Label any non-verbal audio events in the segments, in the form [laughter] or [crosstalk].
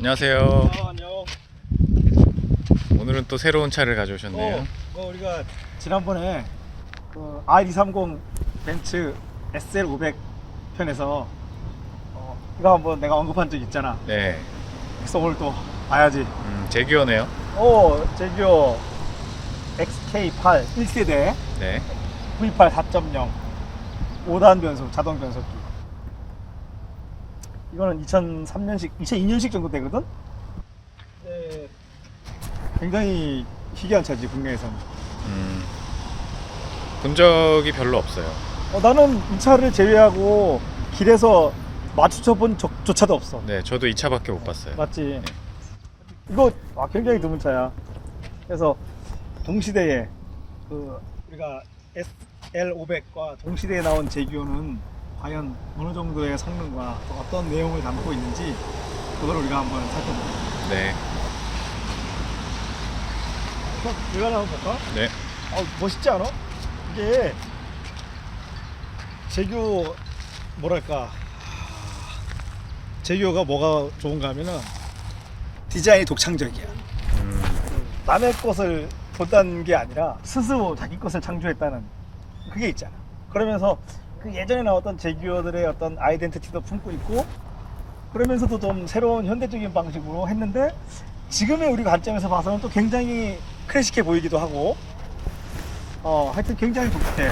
안녕하세요. 어, 안녕. 오늘은 또 새로운 차를 가져오셨네요. 어, 어, 우리가 지난번에 그 R230 벤츠 SL500 편에서 어, 이거 한번 내가 언급한 적 있잖아. 네, 그래서 오늘 또 봐야지. 음, 제기어네요. 오, 제규어 XK8 1세대 네, V8 4.0 5단 변속 자동 변속기. 이거는 2003년식, 2002년식 정도 되거든. 네, 굉장히 희귀한 차지 국내에서는. 음, 본 적이 별로 없어요. 어, 나는 이 차를 제외하고 길에서 마주쳐 본 적 조차도 없어. 네, 저도 이 차밖에 못 봤어요. 맞지? 이거 아, 굉장히 드문 차야. 그래서 동시대에 그 우리가 SL500과 동시대에 나온 제기어는 과연 어느 정도의 성능과 또 어떤 내용을 담고 있는지 그걸 우리가 한번 살펴보자. 네, 그럼 들어가나 한번 볼까? 네, 아, 멋있지 않아? 이게 제규 뭐랄까 제규가 뭐가 좋은가 하면은 디자인이 독창적이야. 음, 남의 것을 본다는 게 아니라 스스로 자기 것을 창조했다는 그게 있잖아. 그러면서 그 예전에 나왔던 제규어들의 어떤 아이덴티티도 품고 있고 그러면서도 좀 새로운 현대적인 방식으로 했는데 지금의 우리 관점에서 봐서는 또 굉장히 클래식해 보이기도 하고 어 하여튼 굉장히 독특해.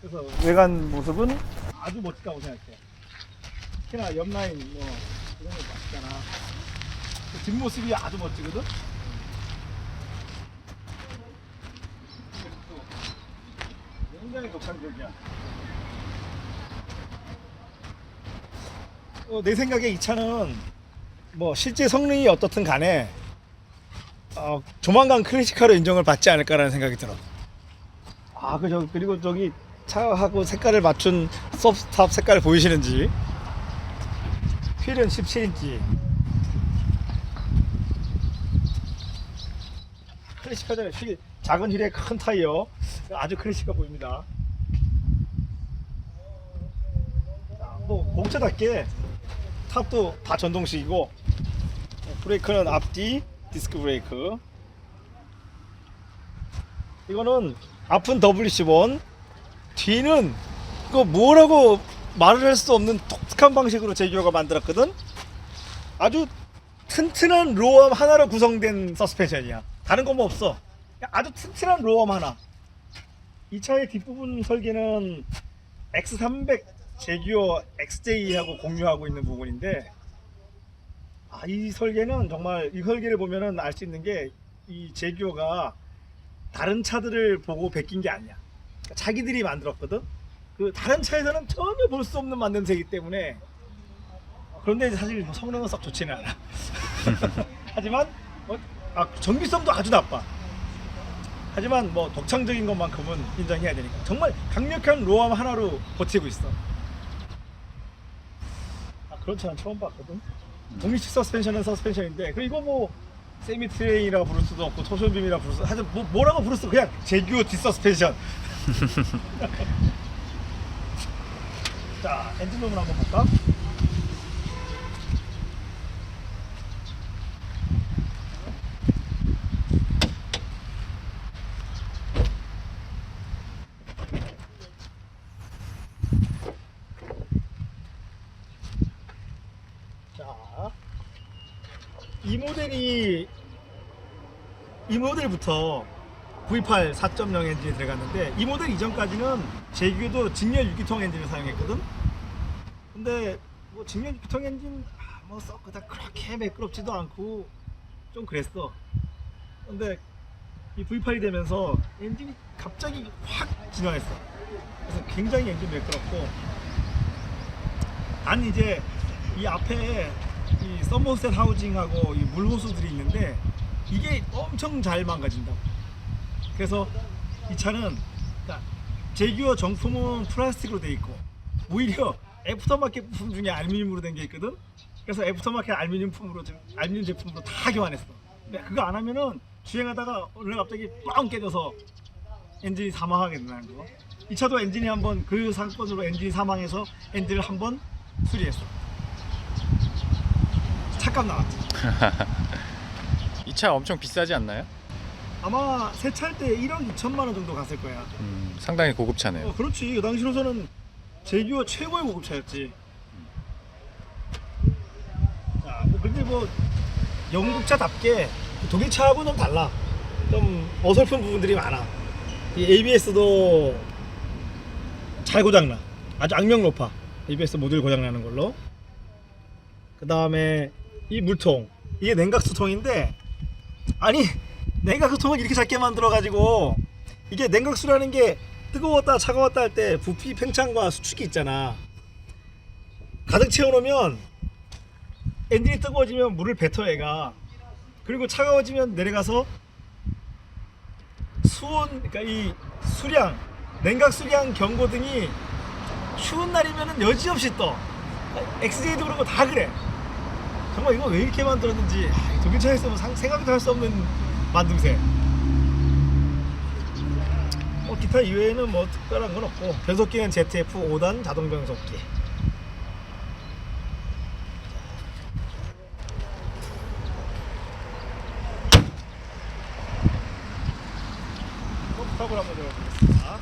그래서 외관 모습은 아주 멋지다고 생각해. 특히나 옆라인 뭐 이런 거 멋지잖아. 그 뒷모습이 아주 멋지거든. 굉장히 독창적이야. 어, 내 생각에 이 차는 뭐 실제 성능이 어떻든 간에 어, 조만간 클래식카로 인정을 받지 않을까라는 생각이 들어. 아, 그죠. 그리고 저기 차하고 색깔을 맞춘 서브스탑 색깔 보이시는지? 휠은 17인치. 클래식하잖아요. 휠, 작은 휠에 큰 타이어. 아주 클래식해 보입니다. 자, 뭐 공차답게 탑도 다 전동식이고 브레이크는 앞뒤 디스크 브레이크. 이거는 앞은 WC1, 뒤는 그 뭐라고 말을 할 수 없는 독특한 방식으로 제규어가 만들었거든. 아주 튼튼한 로엄 하나로 구성된 서스펜션이야. 다른 거뭐 없어. 아주 튼튼한 로엄 하나. 이 차의 뒷부분 설계는 X300 제규어 XJ하고 공유하고 있는 부분인데 아, 이 설계는 정말 이 설계를 보면은 알 수 있는 게 이 제규어가 다른 차들을 보고 베낀 게 아니야. 그러니까 자기들이 만들었거든. 그 다른 차에서는 전혀 볼 수 없는 만듦새이기 때문에 그런데 사실 뭐 성능은 썩 좋지는 않아. [laughs] 하지만 뭐, 아, 정비성도 아주 나빠. 하지만 뭐 독창적인 것만큼은 인정해야 되니까 정말 강력한 로암 하나로 버티고 있어. 아 그런 차는 처음 봤거든. 독립식 서스펜션은 서스펜션인데 그리고 뭐 세미 트레인이라 부를 수도 없고 토션빔이라 부를 수 하여튼 뭐, 뭐라고 부를 수 그냥 제규어 뒷서스펜션. [laughs] 자 엔진 룸을 한번 볼까? 자, 이 모델이 이 모델부터 V8 4.0 엔진이 들어갔는데 이 모델 이전까지는 제규도 직렬 6기통 엔진을 사용했거든. 근데 뭐 직렬 6기통 엔진 아, 뭐썩 그닥 그렇게 매끄럽지도 않고 좀 그랬어. 근데 이 V8이 되면서 엔진이 갑자기 확 진화했어. 그래서 굉장히 엔진 매끄럽고 난 이제 이 앞에 이 서머셋 하우징하고 이 물호수들이 있는데 이게 엄청 잘 망가진다고. 그래서 이 차는 그러니까 제규어 정품은 플라스틱으로 돼 있고 오히려 애프터마켓 부품 중에 알루미늄으로 된 게 있거든. 그래서 애프터마켓 알루미늄 품으로 지금 알루미늄 제품으로 다 교환했어. 근데 그거 안 하면은 주행하다가 어느 날 갑자기 빵 깨져서 엔진이 사망하게 된다는 거. 이 차도 엔진이 한번 그 상권으로 엔진이 사망해서 엔진을 한번 수리했어. 헐값 나왔지. [laughs] 이차 엄청 비싸지 않나요? 아마 세차할 때 1억 2천만 원 정도 갔을 거야. 음, 상당히 고급차네요. 어, 그렇지. 그 당시로서는 제규어 최고의 고급차였지. 자, 뭐 근데 뭐 영국차답게 독일차하고는 달라. 좀 어설픈 부분들이 많아. 이 ABS도 잘 고장나. 아주 악명 높아. ABS 모듈 고장나는 걸로. 그 다음에 이 물통. 이게 냉각수통인데 아니 냉각수통을 이렇게 작게 만들어가지고 이게 냉각수라는 게 뜨거웠다 차가웠다 할 때 부피 팽창과 수축이 있잖아. 가득 채워놓으면 엔진이 뜨거워지면 물을 뱉어 얘가. 그리고 차가워지면 내려가서 수온 그러니까 이 수량 냉각 수량 경고등이 추운 날이면은 여지없이 떠. XJ도 그렇고 다 그래. 정말 이거 왜 이렇게 만들었는지 아, 이 독일차에서는 상- 생각도 할 수 없는 만듦새. 뭐 기타 이외에는 뭐 특별한 건 없고 변속기는 ZF 5단 자동 변속기. 컵을 한번 열어보겠습니다.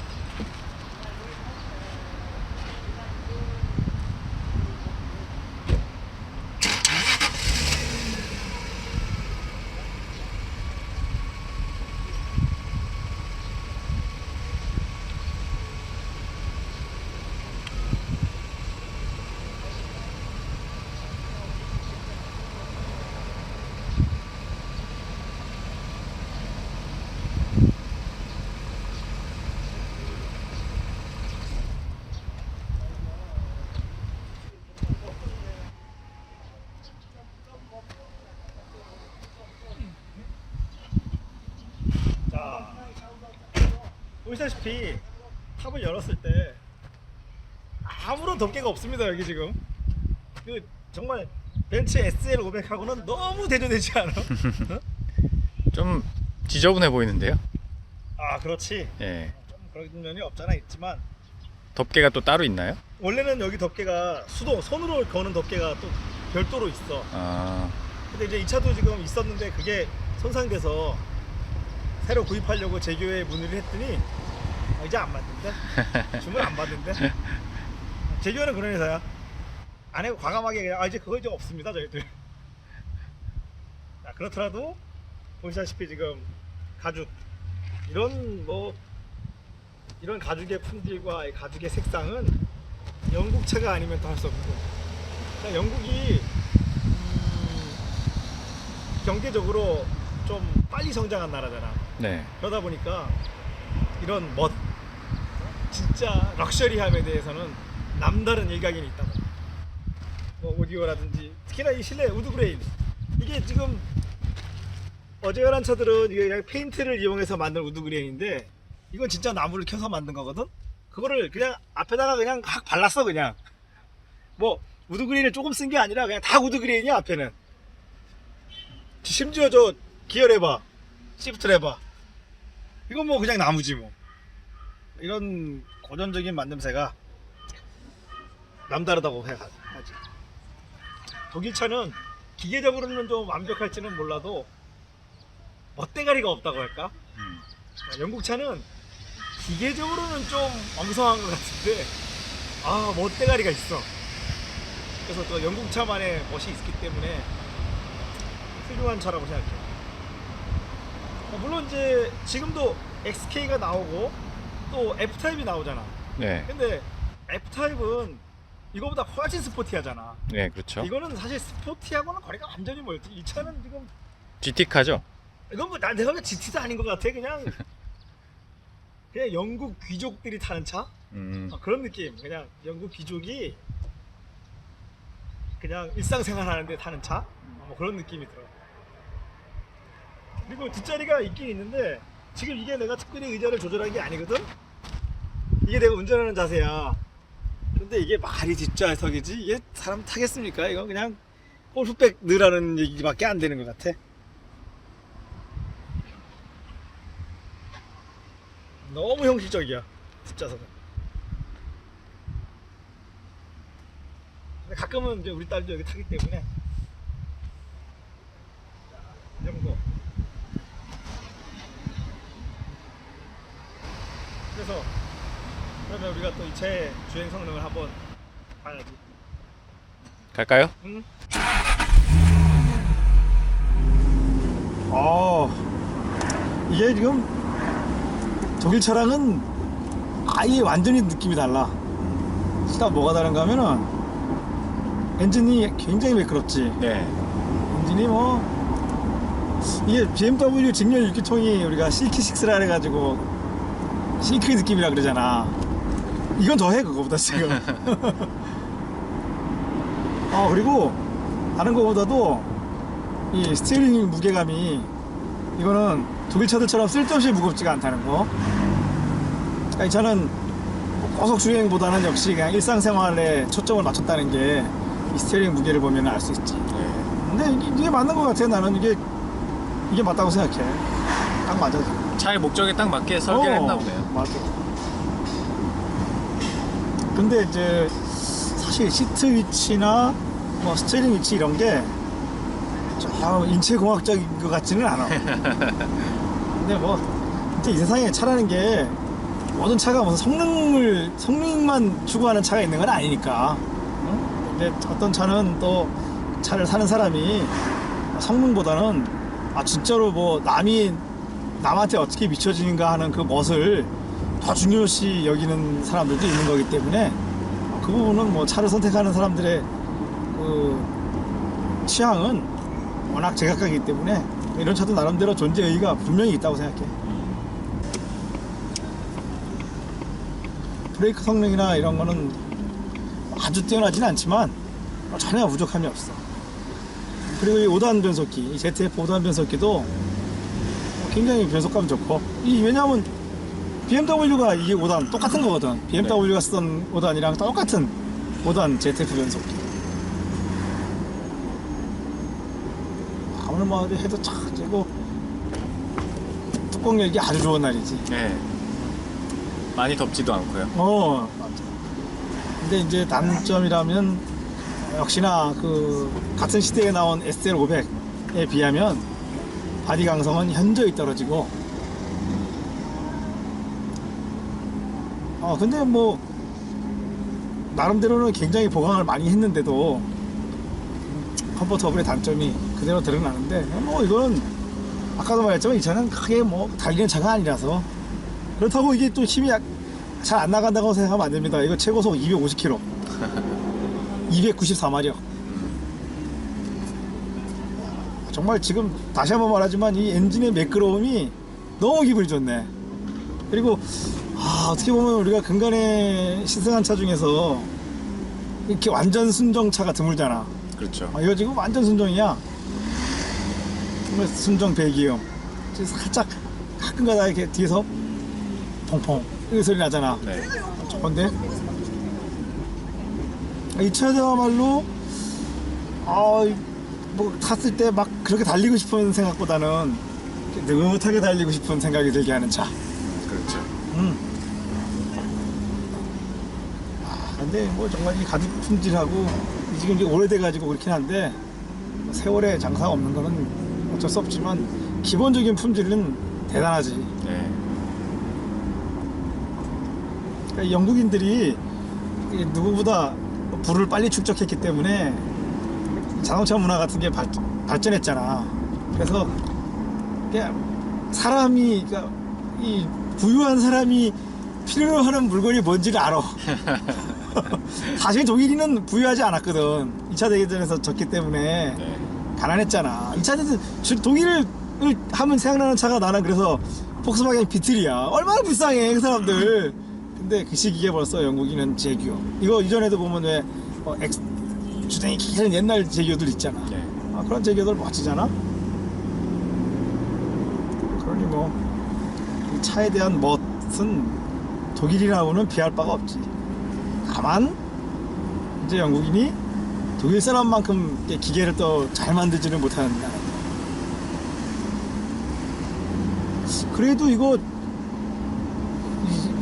자, 보시다시피 탑을 열었을 때 아무런 덮개가 없습니다 여기 지금. 그 정말 벤츠 SL 500하고는 너무 대조되지 않아? 어? [laughs] 좀 지저분해 보이는데요. 아 그렇지. 예. 좀 그런 면이 없잖아 있지만 덮개가 또 따로 있나요? 원래는 여기 덮개가 수동 손으로 거는 덮개가 또 별도로 있어. 아, 근데 이제 이 차도 지금 있었는데 그게 손상돼서 새로 구입하려고 제교에 문의를 했더니 어, 이제 안 받는데? [laughs] 주문 안 받는데? 제교는 그런 회사야. 안 해고 과감하게 그냥 아 이제 그거 이제 없습니다 저희들. 자, 그렇더라도 보시다시피 지금 가죽 이런 뭐 이런 가죽의 품질과 이 가죽의 색상은 영국 차가 아니면 또 할수 거죠. 그러니까 영국이 음, 경제적으로 좀 빨리 성장한 나라잖아. 네. 그러다 보니까 이런 멋, 진짜 럭셔리함에 대해서는 남다른 일각이 있다고. 뭐 오디오라든지 특히나 이 실내 우드 그레인 이게 지금 어제 열한 차들은 이게 그냥 페인트를 이용해서 만든 우드 그레인인데 이건 진짜 나무를 켜서 만든 거거든. 그거를 그냥 앞에다가 그냥 확 발랐어 그냥. 뭐 우드 그레인을 조금 쓴 게 아니라 그냥 다 우드 그레인이야 앞에는. 심지어 저 기어 레버, 시프트 레버. 이건 뭐 그냥 나무지 뭐. 이런 고전적인 만듦새가 남다르다고 해- 하지. 독일 차는 기계적으로는 좀 완벽할지는 몰라도 멋대가리가 없다고 할까? 음. 영국 차는 기계적으로는 좀 엉성한 것 같은데 아 멋대가리가 있어. 그래서 또 영국 차만의 멋이 있기 때문에 훌륭한 차라고 생각해. 어, 물론 이제 지금도 XK가 나오고 또 F 타입이 나오잖아. 네. 근데 F 타입은 이거보다 훨씬 스포티하잖아. 네, 그렇죠. 이거는 사실 스포티하고는 거리가 완전히 멀지. 이 차는 지금 GT카죠? 이건 뭐 나- 내가 보기엔 GT도 아닌 것 같아. 그냥 [laughs] 그냥 영국 귀족들이 타는 차 음. 어, 그런 느낌. 그냥 영국 귀족이 그냥 일상생활 하는데 타는 차? 어, 뭐 그런 느낌이 들어. 그리고 뒷자리가 있긴 있는데 지금 이게 내가 특별히 의자를 조절한 게 아니거든. 이게 내가 운전하는 자세야. 근데 이게 말이 뒷좌석이지 이게 사람 타겠습니까? 이건 그냥 골프백 넣으라는 얘기밖에 안 되는 것 같아. 너무 형식적이야 뒷좌석은. 가끔은 이제 우리 딸도 여기 타기 때문에 그래서 그러면 우리가 또이 차의 주행 성능을 한번 봐야지. 갈까요? 응? 어, 이게 지금 독일 차량은 아예 완전히 느낌이 달라. 진짜 뭐가 다른가 하면은 엔진이 굉장히 매끄럽지. 네. 엔진이 뭐 이게 BMW 직렬 6기통이 우리가 실키6라 해가지고 실크 느낌이라 그러잖아. 이건 더해 그거보다 지금. [laughs] 어 그리고 다른 거보다도 이 스티어링 무게감이 이거는 독일 차들처럼 쓸데없이 무겁지가 않다는 거. 그러니까 이 차는 고속 주행보다는 역시 그냥 일상생활에 초점을 맞췄다는 게 이 스티어링 무게를 보면 알 수 있지. 네. 근데 이게, 이게 맞는 것 같아. 나는 이게 이게 맞다고 생각해. 딱 맞아. 차의 목적에 딱 맞게 설계를 어, 했나 보네요. 맞아. 근데 이제 사실 시트 위치나 뭐 스티어링 위치 이런 게 저, 인체 공학적인 것 같지는 않아. [laughs] 근데 뭐 진짜 이 세상에 차라는 게 모든 차가 무슨 성능을 성능만 추구하는 차가 있는 건 아니니까. 응? 근데 어떤 차는 또 차를 사는 사람이 성능보다는 아 진짜로 뭐 남이 남한테 어떻게 비춰지는가 하는 그 멋을 더 중요시 여기는 사람들도 있는 거기 때문에 그 부분은 뭐 차를 선택하는 사람들의 그 취향은 워낙 제각각이기 때문에 이런 차도 나름대로 존재 의의가 분명히 있다고 생각해. 브레이크 성능이나 이런 거는 아주 뛰어나진 않지만 전혀 부족함이 없어. 그리고 이 5단 변속기, 이 ZF 5단 변속기도 굉장히 변속감 좋고, 이 왜냐하면 BMW가 이게 5단 똑같은 거거든. BMW가 쓰던 5단이랑 똑같은 5단 ZF 변속기. 아무리 뭐 해도 착 찌고 뚜껑 열기 아주 좋은 날이지. 네. 많이 덥지도 않고요. 어, 맞아. 근데 이제 단점이라면 역시나 그 같은 시대에 나온 SL500에 비하면 바디 강성은 현저히 떨어지고 어 근데 뭐 나름대로는 굉장히 보강을 많이 했는데도 컴포터블의 단점이 그대로 드러나는데 뭐 이건 아까도 말했지만 이 차는 크게 뭐 달리는 차가 아니라서 그렇다고 이게 또 힘이 잘 안 나간다고 생각하면 안 됩니다. 이거 최고속 250km. 294마력. [laughs] 정말 지금 다시 한번 말하지만 이 엔진의 매끄러움이 너무 기분이 좋네. 그리고 아, 어떻게 보면 우리가 근간에 시승한 차 중에서 이렇게 완전 순정차가 드물잖아. 그렇죠. 아, 이거 지금 완전 순정이야. 정말 순정 배기음. 살짝 가끔가다 이렇게 뒤에서 펑펑 이 소리 나잖아. 네. 좋은데? 이 차야말로 아, 뭐 탔을 때 막 그렇게 달리고 싶은 생각보다는 느긋하게 달리고 싶은 생각이 들게 하는 차. 그렇죠. 음. 아, 근데 뭐 정말 이 가죽 품질하고 이 지금 이제 오래돼가지고 그렇긴 한데 세월에 장사가 없는 거는 어쩔 수 없지만 기본적인 품질은 대단하지. 네. 그러니까 이 영국인들이 이 누구보다 불을 빨리 축적했기 때문에 자동차 문화 같은 게 발, 발전했잖아. 그래서 그냥 사람이 그러니까 이 부유한 사람이 필요로 하는 물건이 뭔지를 알아. [laughs] 사실 독일인은 부유하지 않았거든. 2차 대전에서 졌기 때문에 네. 가난했잖아. 2차 대전 주- 독일을 하면 생각나는 차가 나는 그래서 폭스바겐 비틀이야. 얼마나 불쌍해 그 사람들. 근데 그 시기에 벌써 영국인은 제규어. 이거 이전에도 보면 왜 어, 엑스, 주댕이 긴 옛날 제규어들 있잖아. 네. 아, 그런 제규어들 멋지잖아. 그러니 뭐이 차에 대한 멋은 독일이라고는 비할 바가 없지. 다만 이제 영국인이 독일 사람만큼 기계를 또 잘 만들지는 못하는 나라. 그래도 이거 이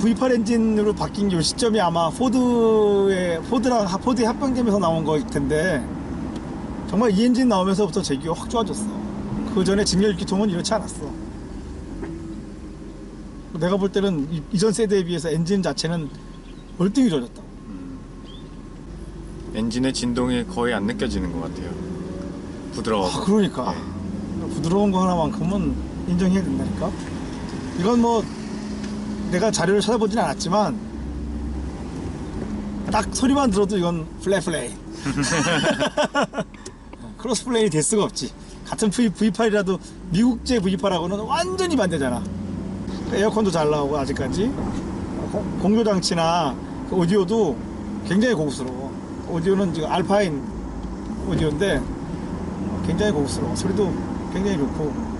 V8 엔진으로 바뀐 요 시점이 아마 포드의 포드랑 하- 포드의 합병되면서 나온 거일 텐데 정말 이 엔진 나오면서부터 제기가 확 좋아졌어. 그 전에 직렬 기통은 이렇지 않았어. 내가 볼 때는 이- 이전 세대에 비해서 엔진 자체는 월등히 좋아졌다. 엔진의 진동이 거의 안 느껴지는 것 같아요. 부드러워서. 아, 그러니까 부드러운 거 하나만큼은 인정해야 된다니까. 이건 뭐 내가 자료를 찾아보진 않았지만 딱 소리만 들어도 이건 플랫플레인. [laughs] 크로스 플레인이 될 수가 없지. 같은 V, V8이라도 미국제 V8하고는 완전히 반대잖아. 에어컨도 잘 나오고 아직까지 고- 공조 장치나 그 오디오도 굉장히 고급스러워. 오디오는 지금 알파인 오디오인데 굉장히 고급스러워. 소리도 굉장히 좋고.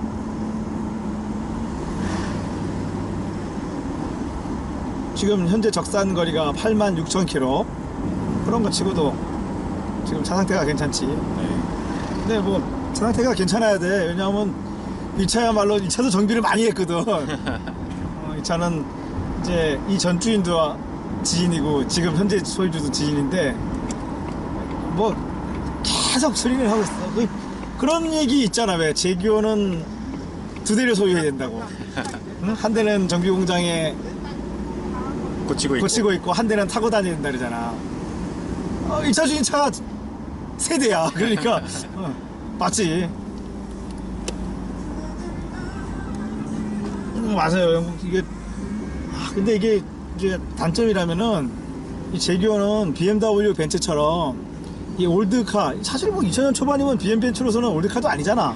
지금 현재 적산 거리가 8만 6천 킬로. 그런 거 치고도 지금 차 상태가 괜찮지. 네. 근데 뭐 차 상태가 괜찮아야 돼. 왜냐하면 이 차야말로 이 차도 정비를 많이 했거든. [laughs] 어, 이 차는 이제 이 전주인도 지인이고 지금 현재 소유주도 지인인데 뭐 계속 소리를 하고 있어. 그, 그런 얘기 있잖아 왜 제규어는 두 대를 소유해야 된다고. [laughs] 응? 한 대는 정비 공장에 고치고 있고. 고치고 있고 한 대는 타고 된다 그러잖아. 어, 이차 중에 차가 세 대야. [laughs] 그러니까 어, 맞지. 음, 맞아요. 이게 아, 근데 이게 이제 단점이라면은 이 제규어는 BMW 벤츠처럼 이 올드카 사실 뭐 2000년 초반이면 BM 벤츠로서는 올드카도 아니잖아.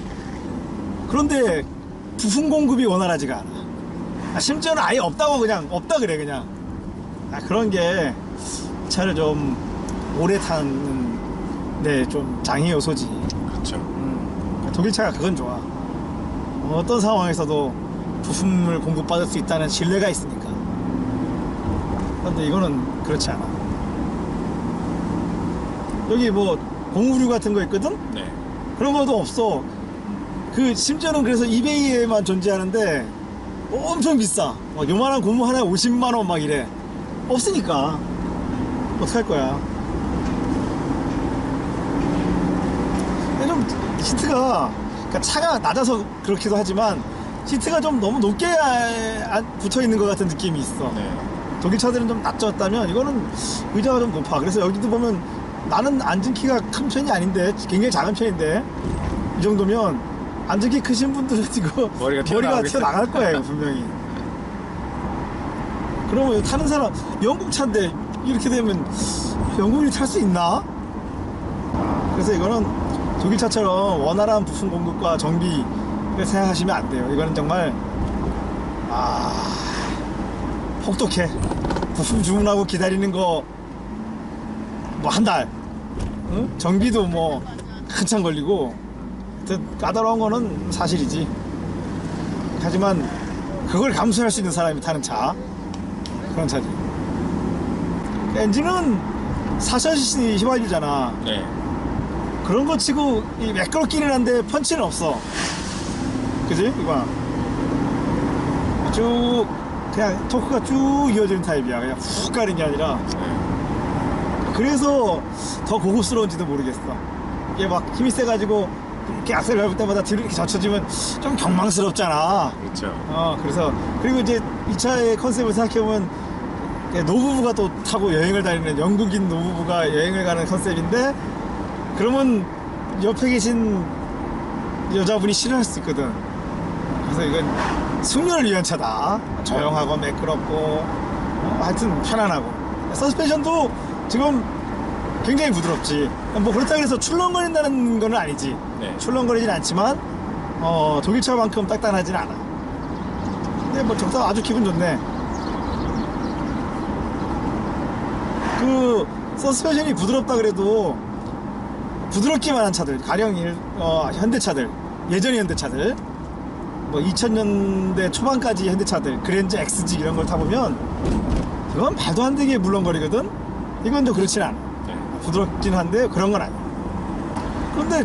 그런데 부품 공급이 원활하지가 않아. 아, 심지어는 아예 없다고 그냥 없다 그래 그냥. 아, 그런 게 차를 좀 오래 타는 데좀 장애 요소지. 그렇죠. 음, 독일 차가 그건 좋아. 어떤 상황에서도 부품을 공급받을 수 있다는 신뢰가 있으니까. 그런데 이거는 그렇지 않아. 여기 뭐 공우류 같은 거 있거든? 네. 그런 것도 없어. 그 심지어는 그래서 이베이에만 존재하는데 엄청 비싸. 막 요만한 고무 하나에 50만 원 막 이래. 없으니까 어떡할 거야. 좀 시트가 그러니까 차가 낮아서 그렇기도 하지만 시트가 좀 너무 높게 아- 아- 붙어 있는 것 같은 느낌이 있어. 네. 독일 차들은 좀 낮췄다면 이거는 의자가 좀 높아. 그래서 여기도 보면 나는 앉은 키가 큰 편이 아닌데 굉장히 작은 편인데 이 정도면 앉은 키 크신 분들은 이거 머리가. [laughs] 튀어나갈 거예요 분명히. 그러면 타는 사람 영국 차인데 이렇게 되면 영국인이 탈 수 있나? 그래서 이거는 독일 차처럼 원활한 부품 공급과 정비를 생각하시면 안 돼요. 이거는 정말 아 혹독해. 부품 주문하고 기다리는 거 뭐 한 달. 응? 정비도 뭐 한참 걸리고 까다로운 거는 사실이지. 하지만 그걸 감수할 수 있는 사람이 타는 차 그런 차지. 엔진은 4,000cc 휘발유잖아. 네. 그런 거 치고 이 매끄럽기는 한데 펀치는 없어. 그지? 이거 쭉 그냥 토크가 쭉 이어지는 타입이야. 그냥 훅 가는 게 아니라 네. 그래서 더 고급스러운지도 모르겠어. 이게 막 힘이 세가지고 이렇게 악셀 밟을 때마다 뒤로 이렇게 젖혀지면 좀 경망스럽잖아. 그렇죠. 어, 그래서 그리고 이제 이 차의 컨셉을 생각해보면 노부부가 또 타고 여행을 다니는 영국인 노부부가 여행을 가는 컨셉인데 그러면 옆에 계신 여자분이 싫어할 수 있거든. 그래서 이건 숙녀를 위한 차다. 조용하고 매끄럽고 어, 하여튼 편안하고 서스펜션도 지금 굉장히 부드럽지. 뭐 그렇다고 해서 출렁거린다는 건 아니지. 네. 출렁거리진 않지만 어, 독일차만큼 딱딱하진 않아. 근데 뭐 적당 아주 기분 좋네. 그 서스펜션이 부드럽다 그래도 부드럽기만 한 차들, 가령 일, 어, 현대차들, 예전 현대차들, 뭐 2000년대 초반까지 현대차들, 그랜저 XG 이런 걸 타보면 이건 말도 안 되게 물렁거리거든. 이건 또 그렇진 않아. 네. 부드럽긴 한데 그런 건 아니야. 그런데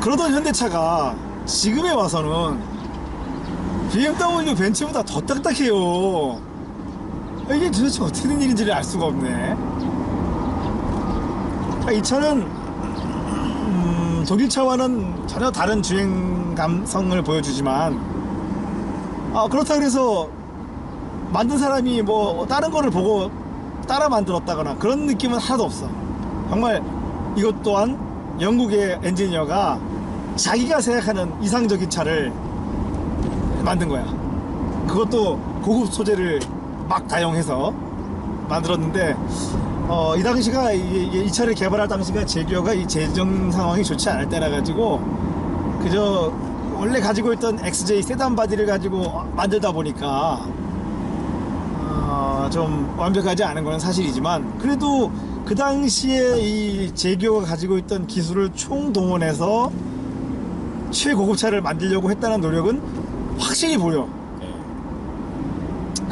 그러던 현대차가 지금에 와서는 BMW 벤츠보다 더 딱딱해요. 이게 도대체 어떻게 된 일인지를 알 수가 없네. 아, 이 차는 음, 독일 차와는 전혀 다른 주행 감성을 보여주지만 아 그렇다 그래서 만든 사람이 뭐 다른 거를 보고 따라 만들었다거나 그런 느낌은 하나도 없어. 정말 이것 또한 영국의 엔지니어가 자기가 생각하는 이상적인 차를 만든 거야. 그것도 고급 소재를 막 다용해서 만들었는데 어, 이 당시가 이, 이- 이 차를 개발할 당시가 제규어가 이 재정 상황이 좋지 않을 때라 가지고 그저 원래 가지고 있던 XJ 세단 바디를 가지고 만들다 보니까 어, 좀 완벽하지 않은 건 사실이지만 그래도 그 당시에 이 제규어가 가지고 있던 기술을 총동원해서 최고급 차를 만들려고 했다는 노력은 확실히 보여.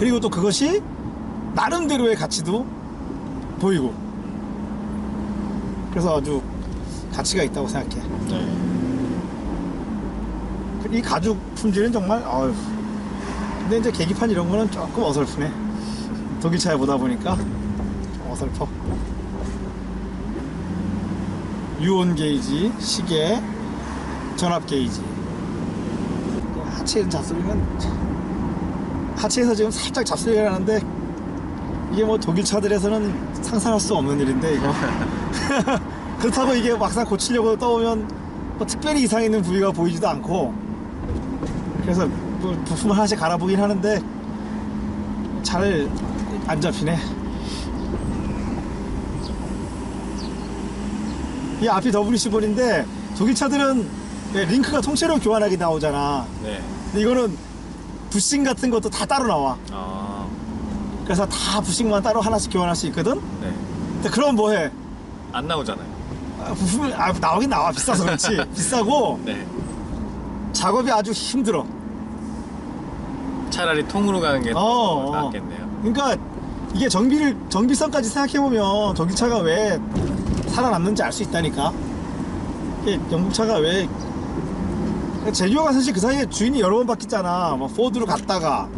네. 그리고 또 그것이 나름대로의 가치도 보이고. 그래서 아주 가치가 있다고 생각해. 네. 이 가죽 품질은 정말 어휴. 근데 이제 계기판 이런 거는 조금 어설프네. 독일 차에 보다 보니까 좀 어설퍼. 유온 게이지 시계 전압 게이지. 하체는 잡소리는 하체에서 지금 살짝 잡소리가 나는데 이게 뭐 독일 차들에서는 상상할 수 없는 일인데 이거. [laughs] 그렇다고 이게 막상 고치려고 떠오면 뭐 특별히 이상 있는 부위가 보이지도 않고 그래서 뭐 부품을 하나씩 갈아보긴 하는데 잘 안 잡히네. 이 앞이 WC4인데 독일 차들은 왜 링크가 통째로 교환하게 나오잖아. 네. 근데 이거는 부싱 같은 것도 다 따로 나와 아. 그래서 다 부싱만 따로 하나씩 교환할 수 있거든 네. 근데 그럼 뭐 해 안 나오잖아요. 아, 부품이 아, 나오긴 나와 비싸서 그렇지 [laughs] 비싸고 네. 작업이 아주 힘들어 차라리 통으로 가는 게 어, 더 어. 낫겠네요. 그러니까 이게 정비를 정비성까지 생각해 보면 전기차가 왜 살아남는지 알 수 있다니까 이게 영국차가 왜 제규어가 사실 그 사이에 주인이 여러 번 바뀌었잖아. 뭐 포드로 갔다가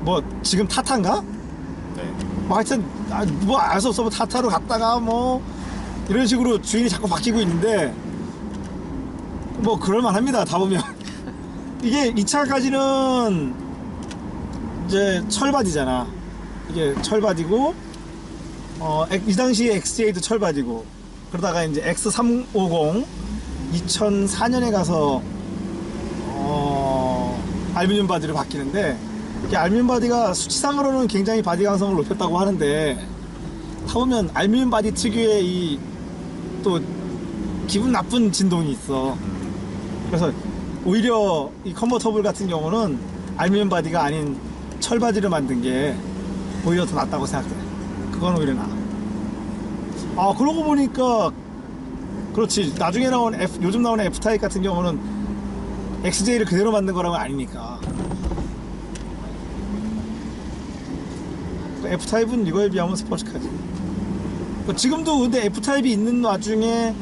뭐 지금 타타인가? 네. 뭐 하여튼 뭐알 수 없어. 뭐 타타로 갔다가 뭐 이런 식으로 주인이 자꾸 바뀌고 있는데 뭐 그럴만합니다. 다 보면. [laughs] 이게 이 차까지는 이제 철바디잖아. 이게 철바디고 어, 엑- 이 당시에 XJ도 철바디고 그러다가 이제 X350 2004년에 가서 어, 알루미늄 바디로 바뀌는데 이게 알루미늄 바디가 수치상으로는 굉장히 바디 강성을 높였다고 하는데 타보면 알루미늄 바디 특유의 이 또 기분 나쁜 진동이 있어. 그래서 오히려 이 컨버터블 같은 경우는 알루미늄 바디가 아닌 철 바디를 만든 게 오히려 더 낫다고 생각해. 그건 오히려 나. 아 그러고 보니까 그렇지 나중에 나온 F 요즘 나오는 F 타입 같은 경우는 XJ를 그대로 만든 거라면 아니니까. F 타입은 이거에 비하면 스포츠카지. 뭐 지금도 근데 F 타입이 있는 와중에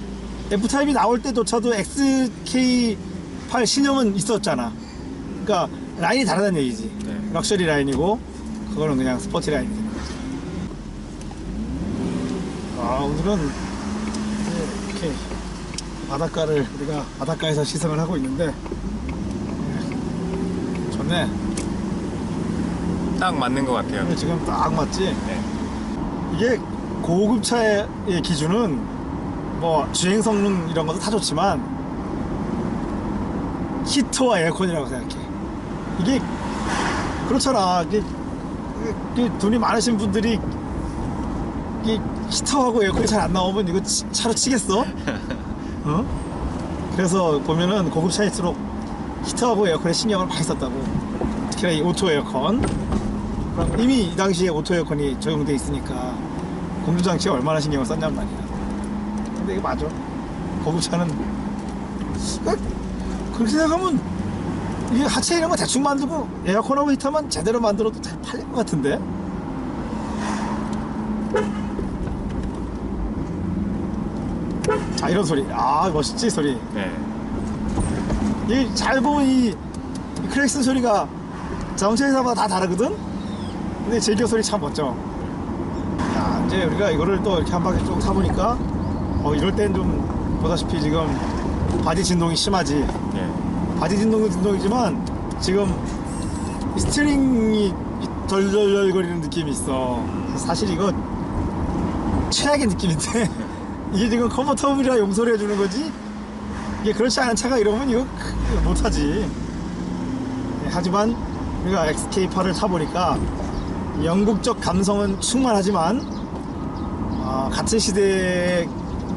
F 타입이 나올 때조차도 XK8 신형은 있었잖아. 그러니까 라인이 다르다는 얘기지. 네. 럭셔리 라인이고 그거는 그냥 스포츠 라인이지. 아 오늘은 바닷가를 우리가 바닷가에서 시승을 하고 있는데 네, 좋네. 딱 맞는 것 같아요. 지금 딱 맞지? 네. 이게 고급 차의 기준은 뭐 주행 성능 이런 것도 다 좋지만 히터와 에어컨이라고 생각해. 이게 그렇잖아. 이게, 이게 돈이 많으신 분들이 이 히터하고 에어컨이 잘 안 나오면 이거 치- 차로 치겠어? [laughs] 어? 그래서 보면은 고급 차일수록 히터하고 에어컨에 신경을 많이 썼다고. 특히나 이 오토 에어컨. 이미 이 당시에 오토 에어컨이 적용돼 있으니까 공조장치에 얼마나 신경을 썼냔 말이야. 근데 이거 맞아. 고급차는 그러니까 그렇게 생각하면 이게 하체 이런 거 대충 만들고 에어컨하고 히터만 제대로 만들어도 잘 팔릴 것 같은데. 자 이런 소리. 아 멋있지 소리. 네. 이잘 보면 이, 이 크랙슨 소리가 자동차 회사마다 다 다르거든? 근데 제기어 소리 참 멋져. 야, 이제 우리가 이거를 또 이렇게 한 바퀴 쭉 타보니까, 어, 이럴 땐 좀, 보다시피 지금 바디 진동이 심하지. 네. 바디 진동도 진동이지만, 지금 스티링이 덜덜덜거리는 느낌이 있어. 사실 이거 최악의 느낌인데 [laughs] 이게 지금 컴포터블이라 용서를 해주는 거지. 이게 그렇지 않은 차가 이러면 이거 크- 못하지. 네, 하지만 우리가 XK8을 타보니까 영국적 감성은 충만하지만 아, 같은 시대에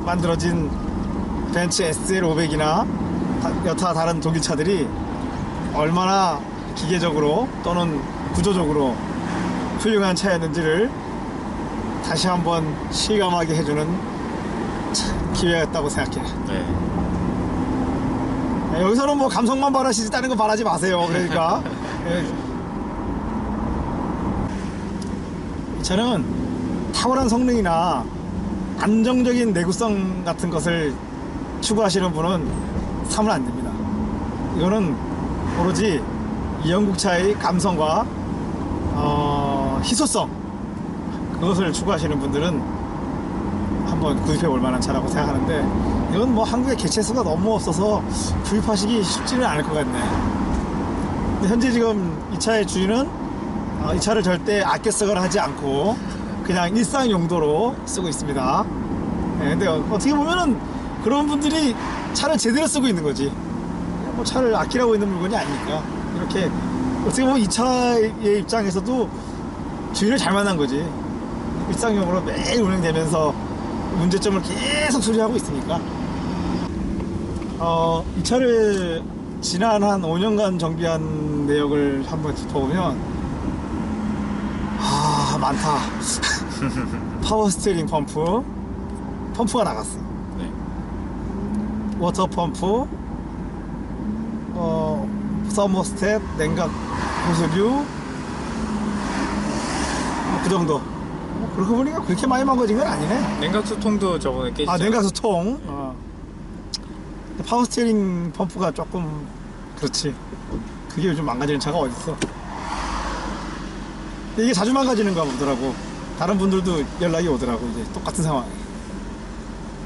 만들어진 벤츠 SL500이나 여타 다른 독일 차들이 얼마나 기계적으로 또는 구조적으로 훌륭한 차였는지를 다시 한번 실감하게 해주는 차- 기회였다고 생각해. 네. 네, 여기서는 뭐 감성만 바라시지 다른 거 바라지 마세요. 그러니까 예. [laughs] 이 차는 탁월한 성능이나 안정적인 내구성 같은 것을 추구하시는 분은 사면 안 됩니다. 이거는 오로지 이 영국차의 감성과 어, 희소성 그것을 추구하시는 분들은 한번 구입해 볼 만한 차라고 생각하는데 이건 뭐 한국에 개체수가 너무 없어서 구입하시기 쉽지는 않을 것 같네. 현재 지금 이 차의 주인은 어, 이 차를 절대 아껴 쓰거나 하지 않고 그냥 일상 용도로 쓰고 있습니다. 예, 근데 어- 어떻게 보면은 그런 분들이 차를 제대로 쓰고 있는 거지. 뭐 차를 아끼라고 있는 물건이 아니니까 이렇게 어떻게 보면 이 차의 입장에서도 주인을 잘 만난 거지. 일상용으로 매일 운행되면서 문제점을 계속 수리하고 있으니까. 어, 이 차를 지난 한 5년간 정비한 내역을 한번 짚어보면, 아, 많다. [laughs] 파워 스티어링 펌프, 펌프가 나갔어. 네. 워터 펌프, 어, 서머스텝, 냉각 호수류, 뭐그 정도. 뭐 그러고 보니까 그렇게 많이 망가진 건 아니네. 냉각수 통도 저번에 깨지죠. 아 냉각수 통. 어. 파워 스티어링 펌프가 조금 그렇지. 그게 요즘 망가지는 차가 어딨어. 이게 자주 망가지는가 보더라고. 다른 분들도 연락이 오더라고 이제 똑같은 상황.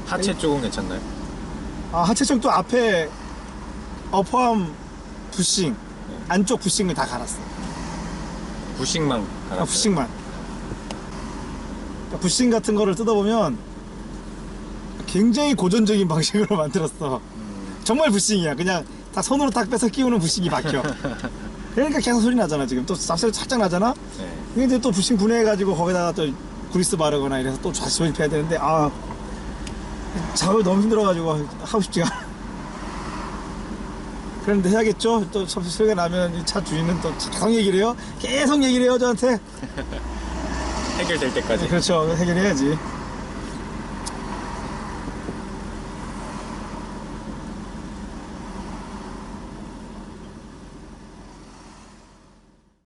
하체 쪽은 괜찮나요? 아 하체청도 앞에 어퍼암 부싱 안쪽 부싱을 다 갈았어. 부식만 아, 갈았어요. 부싱만. 부싱 같은 거를 뜯어보면 굉장히 고전적인 방식으로 [laughs] 만들었어. 정말 부싱이야. 그냥 다 손으로 딱 빼서 끼우는 부싱이 박혀. 그러니까 계속 소리 나잖아 지금. 또 쌉소리 살짝 나잖아. 네. 근데 또 부싱 분해해가지고 거기다가 또 그리스 바르거나 이래서 또 다시 조립해야 되는데 아 작업이 너무 힘들어가지고 하고 싶지가 않아. 그런데 해야겠죠. 또 소리가 나면 이 차 주인은 또 계속 얘기를 해요. 계속 얘기를 해요 저한테. 해결될 때까지. 그렇죠. 해결해야지.